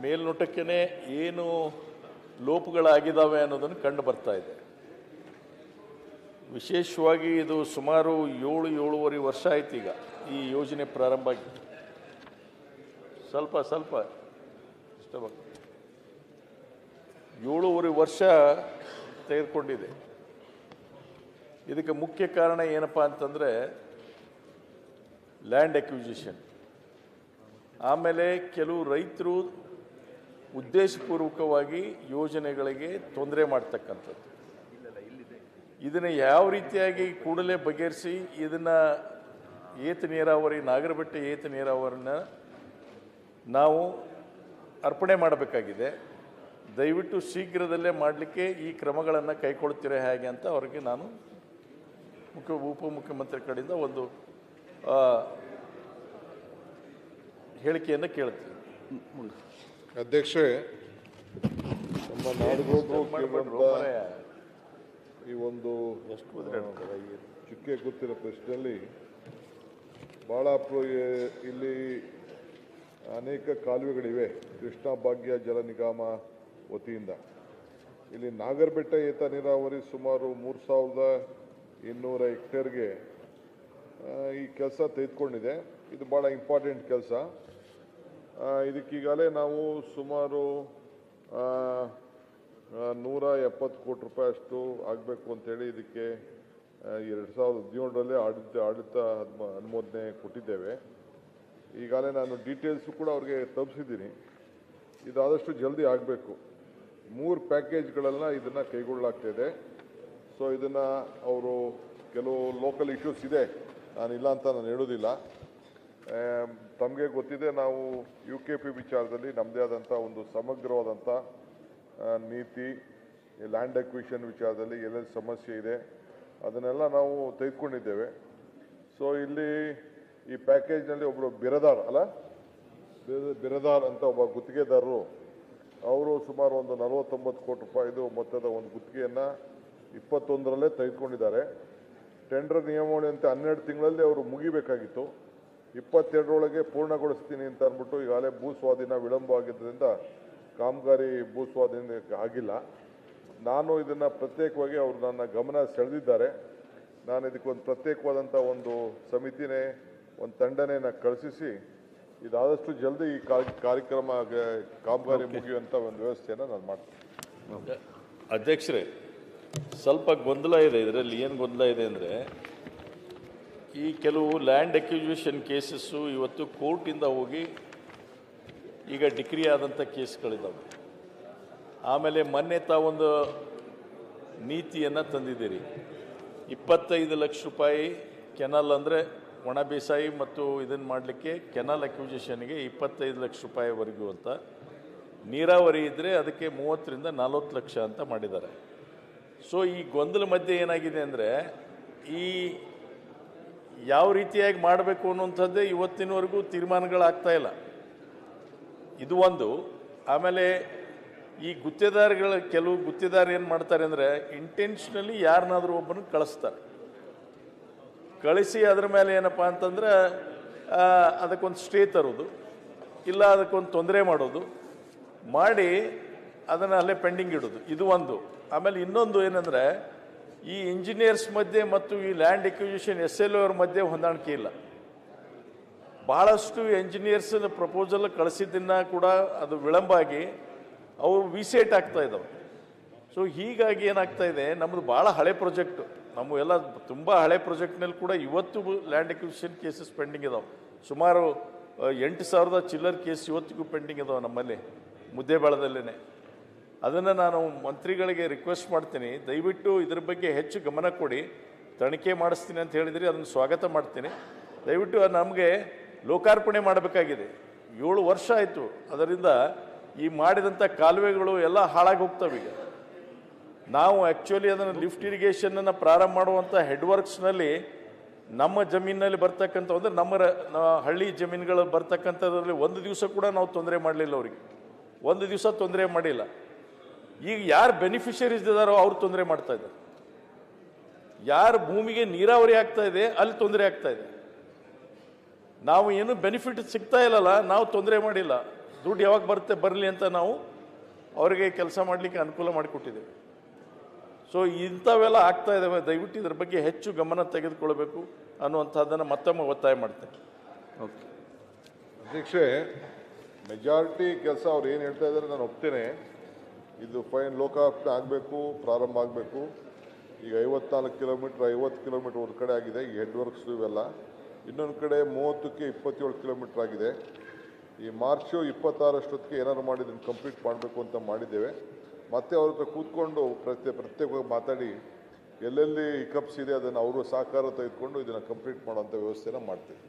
ಮೇಲ್ನೋಟಕ್ಕೆ ಏನು ಲೋಪಗಳಾಗಿದ್ದಾವೆ ಅನ್ನೋದನ್ನು ಕಂಡು ಬರ್ತಾ ಇದೆ. ವಿಶೇಷವಾಗಿ ಇದು ಸುಮಾರು ಏಳು, ಏಳೂವರೆ ವರ್ಷ ಆಯ್ತು ಈಗ ಈ ಯೋಜನೆ ಪ್ರಾರಂಭ ಆಗಿ. ಸ್ವಲ್ಪ ಸ್ವಲ್ಪ. ಏಳೂವರೆ ವರ್ಷ ತೆಗೆದುಕೊಂಡಿದೆ. ಇದಕ್ಕೆ ಮುಖ್ಯ ಕಾರಣ ಏನಪ್ಪ ಅಂತಂದರೆ ಲ್ಯಾಂಡ್ ಅಕ್ವಿಜಿಷನ್ ಆಮೇಲೆ ಕೆಲವು ರೈತರು ಉದ್ದೇಶಪೂರ್ವಕವಾಗಿ ಯೋಜನೆಗಳಿಗೆ ತೊಂದರೆ ಮಾಡ್ತಕ್ಕಂಥದ್ದು. ಇದನ್ನು ಯಾವ ರೀತಿಯಾಗಿ ಕೂಡಲೇ ಬಗೆಹರಿಸಿ ಇದನ್ನು ಏತ ನೀರಾವರಿ, ನಾಗರಬೆಟ್ಟ ಏತ ನೀರಾವರಿನ ನಾವು ಅರ್ಪಣೆ ಮಾಡಬೇಕಾಗಿದೆ. ದಯವಿಟ್ಟು ಶೀಘ್ರದಲ್ಲೇ ಮಾಡಲಿಕ್ಕೆ ಈ ಕ್ರಮಗಳನ್ನು ಕೈಗೊಳ್ತೀರಾ ಹೇಗೆ ಅಂತ ಅವರಿಗೆ ನಾನು ಮುಖ್ಯ ಉಪಮುಖ್ಯಮಂತ್ರಿ ಕಡೆಯಿಂದ ಒಂದು ಹೇಳಿಕೆಯನ್ನು ಕೇಳ್ತೀನಿ. ಅಧ್ಯಕ್ಷೆ ನಮ್ಮ ನಾಡು ಈ ಒಂದು ಚುಕ್ಕೆ ಗೊತ್ತಿರೋ ಪ್ರಶ್ನೆಯಲ್ಲಿ ಭಾಳ ಇಲ್ಲಿ ಅನೇಕ ಕಾಲುವೆಗಳಿವೆ. ಕೃಷ್ಣಾ ಭಾಗ್ಯ ಜಲ ನಿಗಮ ವತಿಯಿಂದ. ಇಲ್ಲಿ ನಾಗರಬೆಟ್ಟ ಏತ ನೀರಾವರಿ ಸುಮಾರು ಮೂರು ಸಾವಿರದ ಇನ್ನೂರ ಹೆಕ್ಟೇರ್ಗೆ ಈ ಕೆಲಸ ತೆಗೆದುಕೊಂಡಿದೆ. ಇದು ಭಾಳ ಇಂಪಾರ್ಟೆಂಟ್ ಕೆಲಸ. ಇದಕ್ಕೀಗಾಗಲೇ ನಾವು ಸುಮಾರು ನೂರ ಎಪ್ಪತ್ತು ಕೋಟಿ ರೂಪಾಯಿ ಅಷ್ಟು ಆಗಬೇಕು ಅಂತೇಳಿ ಇದಕ್ಕೆ ಎರಡು ಸಾವಿರದ ಹದಿನೇಳರಲ್ಲಿ ಆಡಳಿತ ಆಡಳಿತ ಅನುಮ- ಅನುಮೋದನೆ ಕೊಟ್ಟಿದ್ದೇವೆ. ಈಗಾಗಲೇ ನಾನು ಡೀಟೇಲ್ಸು ಕೂಡ ಅವ್ರಿಗೆ ತಪ್ಪಿಸಿದ್ದೀನಿ ಇದಾದಷ್ಟು ಜಲ್ದಿ ಆಗಬೇಕು. ಮೂರು ಪ್ಯಾಕೇಜ್ಗಳನ್ನು ಇದನ್ನು ಕೈಗೊಳ್ಳಲಾಗ್ತಿದೆ ಸೊ ಇದನ್ನು ಅವರು ಕೆಲವು ಲೋಕಲ್ ಇಶ್ಯೂಸ್ ಇದೆ. ನಾನು ಇಲ್ಲ ಅಂತ ನಾನು ಹೇಳೋದಿಲ್ಲ. ತಮಗೆ ಗೊತ್ತಿದೆ ನಾವು ಯು ಕೆ ಪಿ ವಿಚಾರದಲ್ಲಿ ನಮ್ಮದೇ ಆದಂಥ ಒಂದು ಸಮಗ್ರವಾದಂಥ ನೀತಿ ಲ್ಯಾಂಡ್ ಅಕ್ವಿಷನ್ ವಿಚಾರದಲ್ಲಿ ಎಲ್ಲೆಲ್ಲಿ ಸಮಸ್ಯೆ ಇದೆ, ಅದನ್ನೆಲ್ಲ ನಾವು ತೆಗೆದುಕೊಂಡಿದ್ದೇವೆ. ಸೊ ಇಲ್ಲಿ ಈ ಪ್ಯಾಕೇಜ್ನಲ್ಲಿ ಒಬ್ಬರು ಬಿರದಾರ್ ಅಲ್ಲ? ಬಿರದಾರ್ ಅಂತ ಒಬ್ಬ ಗುತ್ತಿಗೆದಾರರು, ಅವರು ಸುಮಾರು ಒಂದು ನಲವತ್ತೊಂಬತ್ತು ಕೋಟಿ ರೂಪಾಯಿದು ಮೊತ್ತದ ಒಂದು ಗುತ್ತಿಗೆಯನ್ನು ಇಪ್ಪತ್ತೊಂದರಲ್ಲೇ ತೆಗೆದುಕೊಂಡಿದ್ದಾರೆ. ಟೆಂಡರ್ ನಿಯಮಾವಳಿಯಂತೆ ಹನ್ನೆರಡು ತಿಂಗಳಲ್ಲಿ ಅವರು ಮುಗಿಬೇಕಾಗಿತ್ತು. ಇಪ್ಪತ್ತೆರಡರೊಳಗೆ ಪೂರ್ಣಗೊಳಿಸ್ತೀನಿ ಅಂತ ಅಂದ್ಬಿಟ್ಟು ಈಗಾಗಲೇ ಭೂ ಸ್ವಾಧೀನ ವಿಳಂಬ ಆಗಿದ್ದರಿಂದ ಕಾಮಗಾರಿ ಭೂ ಸ್ವಾಧೀನ ಆಗಿಲ್ಲ. ನಾನು ಇದನ್ನು ಪ್ರತ್ಯೇಕವಾಗಿ ಅವರು ನನ್ನ ಗಮನ ಸೆಳೆದಿದ್ದಾರೆ. ನಾನು ಇದಕ್ಕೊಂದು ಪ್ರತ್ಯೇಕವಾದಂಥ ಒಂದು ಸಮಿತಿನೇ ಒಂದು ತಂಡನೇ ಕಳಿಸಿ ಇದಾದಷ್ಟು ಜಲ್ದಿ ಈ ಕಾ- ಕಾರ್ಯಕ್ರಮ ಕಾಮಗಾರಿ ಮುಗಿಯುವಂಥ ಒಂದು ವ್ಯವಸ್ಥೆಯನ್ನು ನಾನು ಮಾಡ್ತೀನಿ. ಅಧ್ಯಕ್ಷರೇ ಸ್ವಲ್ಪ ಗೊಂದಲ ಇದೆ. ಇದರಲ್ಲಿ ಏನು ಗೊಂದಲ ಇದೆ ಅಂದರೆ ಈ ಕೆಲವು ಲ್ಯಾಂಡ್ ಅಕ್ವಿಸಿಷನ್ ಕೇಸಸ್ಸು ಇವತ್ತು ಕೋರ್ಟಿಂದ ಹೋಗಿ ಈಗ ಡಿಕ್ರಿ ಆದಂಥ ಕೇಸ್ಗಳಿದ್ದಾವೆ ಆಮೇಲೆ ಮೊನ್ನೆ ತಾವೊಂದು ನೀತಿಯನ್ನು ತಂದಿದ್ದೀರಿ. ಇಪ್ಪತ್ತೈದು ಲಕ್ಷ ರೂಪಾಯಿ ಕೆನಲ್ ಅಂದರೆ ಒಣ ಬೇಸಾಯಿ ಮತ್ತು ಇದನ್ನು ಮಾಡಲಿಕ್ಕೆ ಕೆನಲ್ ಅಕ್ವಿಸಿಷನ್ಗೆ ಇಪ್ಪತ್ತೈದು ಲಕ್ಷ ರೂಪಾಯಿವರೆಗೂ ಅಂತ. ನೀರಾವರಿ ಇದ್ದರೆ ಅದಕ್ಕೆ ಮೂವತ್ತರಿಂದ ನಲ್ವತ್ತು ಲಕ್ಷ ಅಂತ ಮಾಡಿದ್ದಾರೆ. ಸೊ ಈ ಗೊಂದಲ ಮಧ್ಯೆ ಏನಾಗಿದೆ ಅಂದರೆ ಈ ಯಾವ ರೀತಿಯಾಗಿ ಮಾಡಬೇಕು ಅನ್ನುವಂಥದ್ದೇ ಇವತ್ತಿನವರೆಗೂ ತೀರ್ಮಾನಗಳಾಗ್ತಾ ಇಲ್ಲ. ಇದು ಒಂದು. ಆಮೇಲೆ ಈ ಗುತ್ತೇದಾರಿಗಳ ಕೆಲವು ಗುತ್ತೇದಾರ ಏನು ಮಾಡ್ತಾರೆ ಅಂದರೆ ಇಂಟೆನ್ಷನಲಿ ಯಾರನ್ನಾದರೂ ಒಬ್ಬನ ಕಳಿಸ್ತಾರೆ. ಕಳಿಸಿ ಅದ್ರ ಮೇಲೆ ಏನಪ್ಪ ಅಂತಂದ್ರೆ ಅದಕ್ಕೊಂದು ಸ್ಟೇ ತರೋದು, ಇಲ್ಲ ಅದಕ್ಕೊಂದು ತೊಂದರೆ ಮಾಡೋದು, ಮಾಡಿ ಅದನ್ನು ಅಲ್ಲೇ ಪೆಂಡಿಂಗ್ ಇಡೋದು. ಇದು ಒಂದು. ಆಮೇಲೆ ಇನ್ನೊಂದು ಏನಂದರೆ ಈ ಇಂಜಿನಿಯರ್ಸ್ ಮಧ್ಯೆ ಮತ್ತು ಈ ಲ್ಯಾಂಡ್ ಎಕ್ವಿಸಿಷನ್ ಎಸ್ ಎಲ್ ಅವ್ರ ಮಧ್ಯೆ ಹೊಂದಾಣಿಕೆ ಇಲ್ಲ. ಭಾಳಷ್ಟು ಎಂಜಿನಿಯರ್ಸ್ ಪ್ರಪೋಸಲ್ ಕಳಿಸಿದ್ದನ್ನ ಕೂಡ ಅದು ವಿಳಂಬ ಆಗಿ ಅವು ವಿಸೇಟ್ ಆಗ್ತಾ ಇದ್ದಾವೆ ಸೊ ಹೀಗಾಗಿ ಏನಾಗ್ತಾ ಇದೆ ನಮ್ಮದು ಭಾಳ ಹಳೆ ಪ್ರಾಜೆಕ್ಟ್ ನಮ್ಮ ಎಲ್ಲ ತುಂಬ ಹಳೆ ಪ್ರೊಜೆಕ್ಟ್ನಲ್ಲಿ ಕೂಡ ಇವತ್ತು ಲ್ಯಾಂಡ್ ಎಕ್ವಿಷನ್ ಕೇಸಸ್ ಪೆಂಡಿಂಗ್ ಇದಾವೆ. ಸುಮಾರು ಎಂಟು ಸಾವಿರದ ಚಿಲ್ಲರ್ ಕೇಸ್ ಇವತ್ತಿಗೂ ಪೆಂಡಿಂಗ್ ಇದಾವೆ ನಮ್ಮಲ್ಲಿ ಮುದ್ದೇಬಾಳದಲ್ಲೇ ಅದನ್ನು ನಾನು ಮಂತ್ರಿಗಳಿಗೆ ರಿಕ್ವೆಸ್ಟ್ ಮಾಡ್ತೀನಿ. ದಯವಿಟ್ಟು ಇದ್ರ ಬಗ್ಗೆ ಹೆಚ್ಚು ಗಮನ ಕೊಡಿ. ತನಿಖೆ ಮಾಡಿಸ್ತೀನಿ ಅಂತ ಹೇಳಿದರೆ, ಅದನ್ನು ಸ್ವಾಗತ ಮಾಡ್ತೀನಿ. ದಯವಿಟ್ಟು ನಮಗೆ ಲೋಕಾರ್ಪಣೆ ಮಾಡಬೇಕಾಗಿದೆ. ಏಳು ವರ್ಷ ಆಯಿತು, ಅದರಿಂದ ಈ ಮಾಡಿದಂಥ ಕಾಲುವೆಗಳು ಎಲ್ಲ ಹಾಳಾಗಿ ಹೋಗ್ತವೆ ಈಗ. ನಾವು ಆ್ಯಕ್ಚುಲಿ ಅದನ್ನು ಲಿಫ್ಟ್ ಇರಿಗೇಷನನ್ನು ಪ್ರಾರಂಭ ಮಾಡುವಂಥ ಹೆಡ್ ವರ್ಕ್ಸ್ನಲ್ಲಿ ನಮ್ಮ ಜಮೀನಲ್ಲಿ ಬರ್ತಕ್ಕಂಥ ಅಂದರೆ ನಮ್ಮ ಹಳ್ಳಿ ಜಮೀನುಗಳು ಬರ್ತಕ್ಕಂಥದ್ರಲ್ಲಿ ಒಂದು ದಿವಸ ಕೂಡ ನಾವು ತೊಂದರೆ ಮಾಡಲಿಲ್ಲ ಅವರಿಗೆ. ಒಂದು ದಿವಸ ತೊಂದರೆ ಮಾಡಿಲ್ಲ. ಈಗ ಯಾರು ಬೆನಿಫಿಷರೀಸ್ ಇದ್ದಾರೋ ಅವ್ರು ತೊಂದರೆ ಮಾಡ್ತಾ ಇದ್ದಾರೆ. ಯಾರು ಭೂಮಿಗೆ ನೀರಾವರಿ ಆಗ್ತಾ ಇದೆ ಅಲ್ಲಿ ತೊಂದರೆ ಆಗ್ತಾ ಇದೆ. ನಾವು ಏನು ಬೆನಿಫಿಟ್ ಸಿಗ್ತಾ ಇಲ್ಲಲ್ಲ ನಾವು ತೊಂದರೆ ಮಾಡಿಲ್ಲ. ದುಡ್ಡು ಯಾವಾಗ ಬರುತ್ತೆ ಬರಲಿ ಅಂತ ನಾವು ಅವರಿಗೆ ಕೆಲಸ ಮಾಡಲಿಕ್ಕೆ ಅನುಕೂಲ ಮಾಡಿಕೊಟ್ಟಿದ್ದೇವೆ. ಸೊ ಇಂಥವೆಲ್ಲ ಆಗ್ತಾ ಇದ್ದಾವೆ ದಯವಿಟ್ಟು ಇದ್ರ ಬಗ್ಗೆ ಹೆಚ್ಚು ಗಮನ ತೆಗೆದುಕೊಳ್ಬೇಕು ಅನ್ನುವಂಥದ್ದನ್ನು ಮತ್ತೊಮ್ಮೆ ಒತ್ತಾಯ ಮಾಡ್ತೇನೆ. ಓಕೆ ಅಧ್ಯಕ್ಷೆ ಮೆಜಾರಿಟಿ ಕೆಲಸ ಅವ್ರು ಏನು ಹೇಳ್ತಾ ಇದ್ದಾರೆ ನಾನು ಒಪ್ತೇನೆ. ಇದು ಫೈನ್ ಲೋಕಾರ್ಪಣೆ ಆಗಬೇಕು, ಪ್ರಾರಂಭ ಆಗಬೇಕು. ಈಗ ಐವತ್ನಾಲ್ಕು ಕಿಲೋಮೀಟ್ರ್ ಐವತ್ತು ಕಿಲೋಮೀಟ್ರ್ ಒಂದು ಕಡೆ ಆಗಿದೆ, ಈ ಹೆಡ್ ವರ್ಕ್ಸ್ ಇವೆಲ್ಲ. ಇನ್ನೊಂದು ಕಡೆ ಮೂವತ್ತಕ್ಕೆ ಇಪ್ಪತ್ತೇಳು ಕಿಲೋಮೀಟ್ರ್ ಆಗಿದೆ. ಈ ಮಾರ್ಚು ಇಪ್ಪತ್ತಾರಷ್ಟೊತ್ತಿಗೆ ಏನಾದ್ರು ಮಾಡಿ ಇದನ್ನು ಕಂಪ್ಲೀಟ್ ಮಾಡಬೇಕು ಅಂತ ಮಾಡಿದ್ದೇವೆ. ಮತ್ತೆ ಅವ್ರ ಹತ್ರ ಕೂತ್ಕೊಂಡು ಪ್ರತ್ಯೇ, ಪ್ರತ್ಯೇಕವಾಗಿ ಮಾತಾಡಿ, ಎಲ್ಲೆಲ್ಲಿ ಹಿಕಪ್ಸ್ ಇದೆ ಅದನ್ನು ಅವರು ಸಹಕಾರ ತೆಗೆದುಕೊಂಡು ಇದನ್ನು ಕಂಪ್ಲೀಟ್ ಮಾಡೋಂಥ ವ್ಯವಸ್ಥೆನ ಮಾಡ್ತೀವಿ.